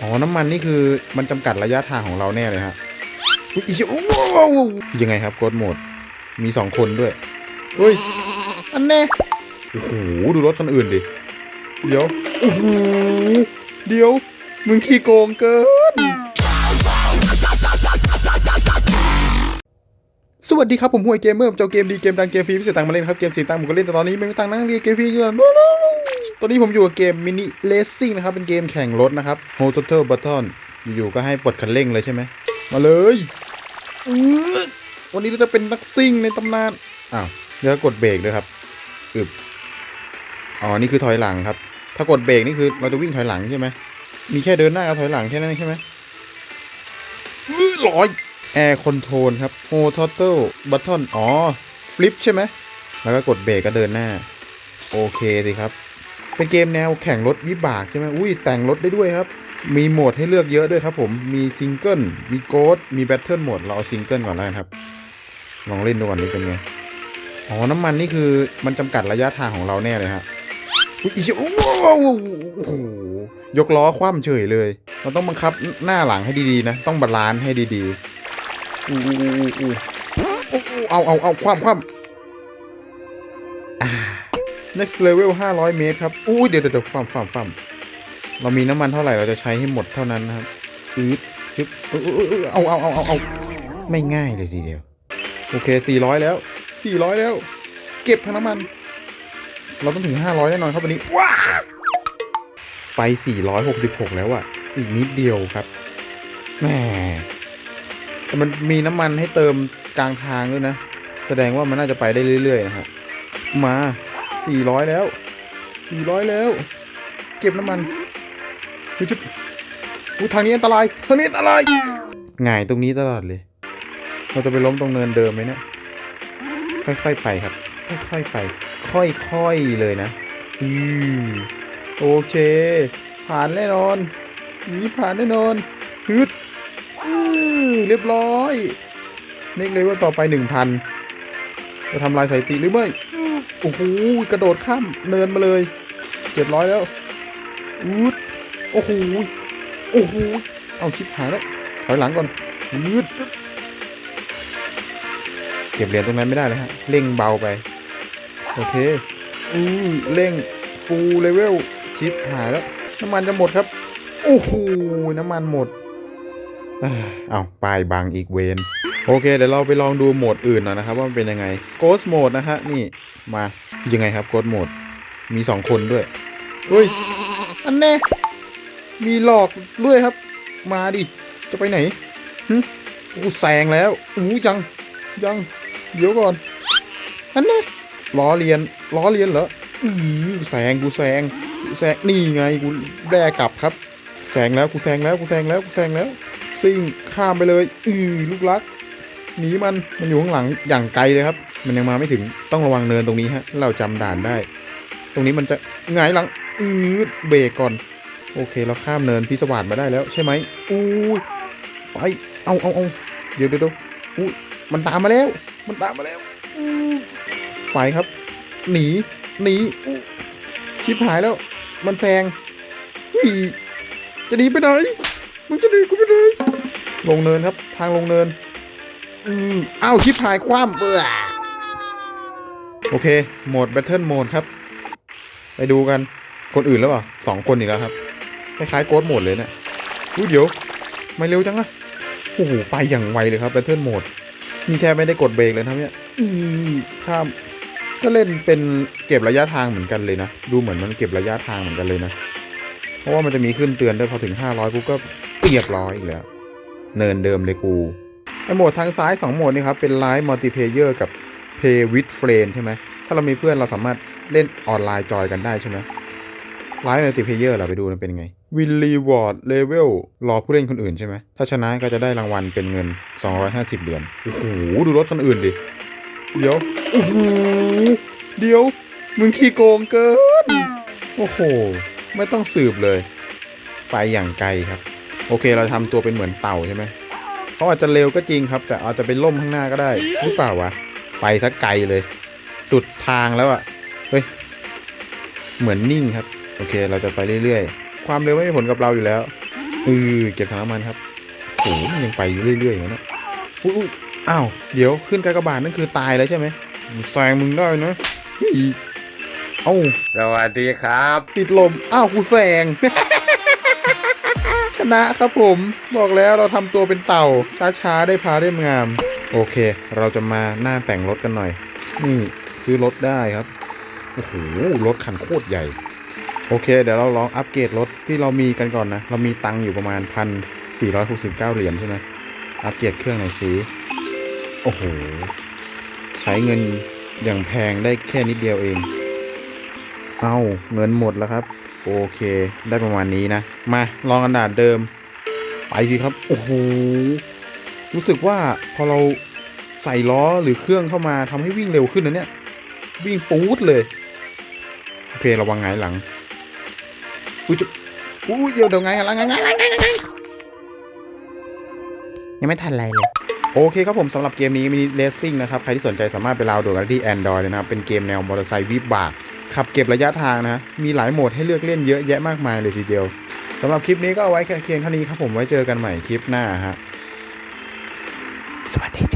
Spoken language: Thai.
อ๋อ น้ำมันนี่คือมันจำกัดระยะทางของเราแน่เลยฮะอุ๊ยอีโอ้โหยังไงครับโกดโหมด มีสองคนด้วยเฮ้ย อันแน่ โอ้โห ดูรถคันอื่นดิ เดี๋ยว โอ้โห เดี๋ยว มึงขี้โกงเกิน สวัสดีครับ ผมห่วยเกมเมอร์ผมจะเอาเกมดีเกมดังเกมฟรีพิเศษตังค์มาเล่นครับ เกมสีตังค์ผมก็เล่นแต่ตอนนี้ไม่มีตังค์นั่งเรียนเกมฟรีอยู่แล้ว ตอนนี้ผมอยู่กับเกมมินิเลสซิ่งนะครับ เป็นเกมแข่งรถนะครับ h o t o t a l Battle อยู่ๆก็ให้ปลดคันเร่งเลยใช่ไหม มาเลยวันนี้เราจะเป็นนักซิ่งในตำนาน อ้าวแล้วก็กดเบรกด้วยครับอึบอ๋อ นี่คือถอยหลังครับ ถ้ากดเบรกนี่คือเราจะวิ่งถอยหลังใช่ไหม มีแค่เดินหน้ากับถอยหลังแค่นั้นใช่ไหมอื้อร้อยแอร์คอนโทรลครับโฮทอตเทิลบัตทอนอ๋อ ฟลิปใช่ไหม แล้วก็กดเบรกก็เดินหน้า โอเคสิครับ เป็นเกมแนวแข่งรถวิบากใช่ไหมอุ้ยแต่งรถได้ด้วยครับ มีโหมดให้เลือกเยอะด้วยครับผมมีซิงเกิลมีโกดมีแบทเทิลโหมดเราเอาซิงเกิลก่อนแล้วกันครับลองเล่นดูก่อนนี่เป็นไงอ๋อน้ำมันนี่คือมันจำกัดระยะทางของเราแน่เลยฮะอุ๊ยโอ้โหยกล้อคว่ำเฉยเลย เราต้องบังคับหน้าหลังให้ดีๆนะ ต้องบาลานซ์ให้ดีๆอู้อู้อู้อู้เอาเอาเอาความความอ่า next level 500 เมตรครับอู้ยเดี๋ยวเดี๋ยวความความความเรามีน้ำมันเท่าไหร่เราจะใช้ให้หมดเท่านั้นนะครับอืดชึบเออเออเออเอาเอาเอาเอาเอาไม่ง่ายเลยทีเดียว โอเค 400 แล้ว 400 แล้ว เก็บทั้งน้ำมัน เราต้องถึง 500 แน่นอนครับวันนี้ ว้าไป 466 แล้วอะอีกนิดเดียวครับแหมแต่มันมีน้ำมันให้เติมกลางทางด้วยนะ แสดงว่ามันน่าจะไปได้เรื่อยๆนะฮะมา 400แล้ว400แล้ว เก็บน้ำมันเฮ้ยจุ๊บอุ๊ยทางนี้อันตรายทางนี้อันตรายง่ายตรงนี้ตลอดเลย เราจะไปล้มตรงเนินเดิมไหมเนี่ยค่อยๆไปครับ ค่อยๆไป ค่อยๆเลยนะอือโอเค ผ่านแน่นอนนี่ผ่านแน่นอนฮึดอือเรียบร้อยเน็กเลเวลต่อไปหนึ่งพันจะทำลายสถิติหรือไม่อื้อ โอ้โหกระโดดข้ามเนินมาเลยเจ็ดร้อยแล้วอืดโอ้โหโอ้โหเอาชิปหายแล้วถอยหลังก่อนอืดเก็บเหรียญตรงนั้นไม่ได้เลยฮะเร่งเบาไปโอเคอือเร่งฟูลเลเวลชิปหายแล้วน้ำมันจะหมดครับโอ้โหน้ำมันหมด เอ้ยเอาป้ายบังอีกเวนโอเค เดี๋ยวเราไปลองดูโหมดอื่นหน่อยนะครับ ว่ามันเป็นยังไง Ghost Mode นะฮะนี่มายังไงครับ Ghost Mode มีสองคนด้วยเฮ้ยอันแน่มีหลอกด้วยครับ มาดิจะไปไหนหึกูแซงแล้วอู้ยังยังเดี๋ยวก่อนอันแน่ล้อเลียนล้อเลียนเหรออือแซงกูแซงกูแซงนี่ไงกูแบกกลับครับแซงแล้วกูแซงแล้วกูแซงแล้วกูแซงแล้ว ซิ่งข้ามไปเลย อือลูกรักหนีมันมันอยู่ข้างหลังอย่างไกลเลยครับ มันยังมาไม่ถึงต้องระวังเนินตรงนี้ฮะ เราจำด่านได้ ตรงนี้มันจะหงายหลัง อือเบรกก่อน โอเคเราข้ามเนินพิศวาสมาได้แล้วใช่ไหมอู้ยไปเอาเอาเอาเดี๋ยวเดี๋ยวเดี๋ยวอู้ยมันตามมาแล้ว มันตามมาแล้วอู้ไปครับ หนีหนีอู้ชิบหายแล้ว มันแซงเฮ้ยจะหนีไปไหน มึงจะหนีกูไปไหนลงเนินครับ ทางลงเนิน อืมอ้าวชิปหายคว่ำเบื่อโอเค โหมด Battle Mode ครับ ไปดูกัน คนอื่นแล้วเปล่าสองคนอีกแล้วครับ คล้ายๆโกดโหมดเลยเนี่ยอุ้ยเดี๋ยว ไม่เร็วจังอะโอ้โห ไปอย่างไวเลยครับ Battle Mode นี่แทบไม่ได้กดเบรกเลยนะเนี่ย อืมข้ามก็เล่นเป็นเก็บระยะทางเหมือนกันเลยนะ ดูเหมือนมันเก็บระยะทางเหมือนกันเลยนะ เพราะว่ามันจะมีขึ้นเตือนด้วยพอถึง 500กูก็ เรียบร้อยอีกแล้ว เนินเดิมเลยกูไอโหมดทางซ้าย 2 โหมดนี่ครับเป็นไลฟ์มัลติเพเยอร์กับ Play with Friend ใช่ไหมถ้าเรามีเพื่อนเราสามารถเล่นออนไลน์จอยกันได้ใช่ไหมไลฟ์มัลติเพเยอร์เราไปดูมันเป็นไงวินรีวอร์ดเลเวลรอผู้เล่นคนอื่นใช่ไหมถ้าชนะก็จะได้รางวัลเป็นเงิน 250 เหรียญโอ้โหดูรถคนอื่นดิเดี๋ยวโอ้โหเดี๋ยว มึงขี้โกงเกิน โอ้โห ไม่ต้องสืบเลย ไปอย่างไกลครับ โอเคเราทำตัวเป็นเหมือนเต่าใช่ไหมเขาอาจจะเร็วก็จริงครับ แต่อาจจะเป็นล่มข้างหน้าก็ได้หรือเปล่าวะไปสักไกลเลย สุดทางแล้วอะเฮ้ยเหมือนนิ่งครับ โอเค เราจะไปเรื่อยๆ ความเร็วไม่มีผลกับเราอยู่แล้วเออเก็บถังน้ำมันครับโอ้โหมันยังไปอยู่เรื่อยๆอยู่นะอุ้ยอุ๊ยอ้าว เดี๋ยวขึ้นกากบาทนั่นคือตายแล้วใช่ไหมแซงมึงได้นะเฮ้ยเอ้าสวัสดีครับ ติดลม อ้าว กูแซงช นะครับผมบอกแล้วเราทำตัวเป็นเต่า ช้าๆ ได้พาได้งาม โอเค เราจะมาหน้าแต่งรถกันหน่อย นี่ซื้อรถได้ครับโอ้โหรถคันโคตรใหญ่ โอเค เดี๋ยวเราลองอัปเกรดรถที่เรามีกันก่อนนะ เรามีตังค์อยู่ประมาณพันสี่ร้อยหกสิบเก้าเหรียญใช่ไหมอัปเกรดเครื่องหน่อยสิโอ้โห ใช้เงินอย่างแพงได้แค่นิดเดียวเอง เอาเงินหมดแล้วครับ โอเค ได้ประมาณนี้นะ มาลองกันดาษเดิม ไปสิครับ โอ้โห รู้สึกว่าพอเราใส่ล้อหรือเครื่องเข้ามาทำให้วิ่งเร็วขึ้นนะเนี่ย วิ่งปูดเลย โอเคระวังไงหลัง อุ้ยจะอุ้ยเดี๋ยวเดี๋ยวไงายหลังไงายหลังไงไงยังไม่ทันไรเลย โอเคครับผมสำหรับเกมนี้มินิเลสซิ่งนะครับ ใครที่สนใจสามารถไปดาวน์โหลดกันที่ Android เลยนะครับ เป็นเกมแนวมอเตอร์ไซค์วิบาก ขับเก็บระยะทางนะ มีหลายโหมดให้เลือกเล่นเยอะแยะมากมายเลยทีเดียวสำหรับคลิปนี้ก็เอาไว้แค่เพียงเท่านี้ครับผมไว้เจอกันใหม่คลิปหน้าฮะสวัสดีจ้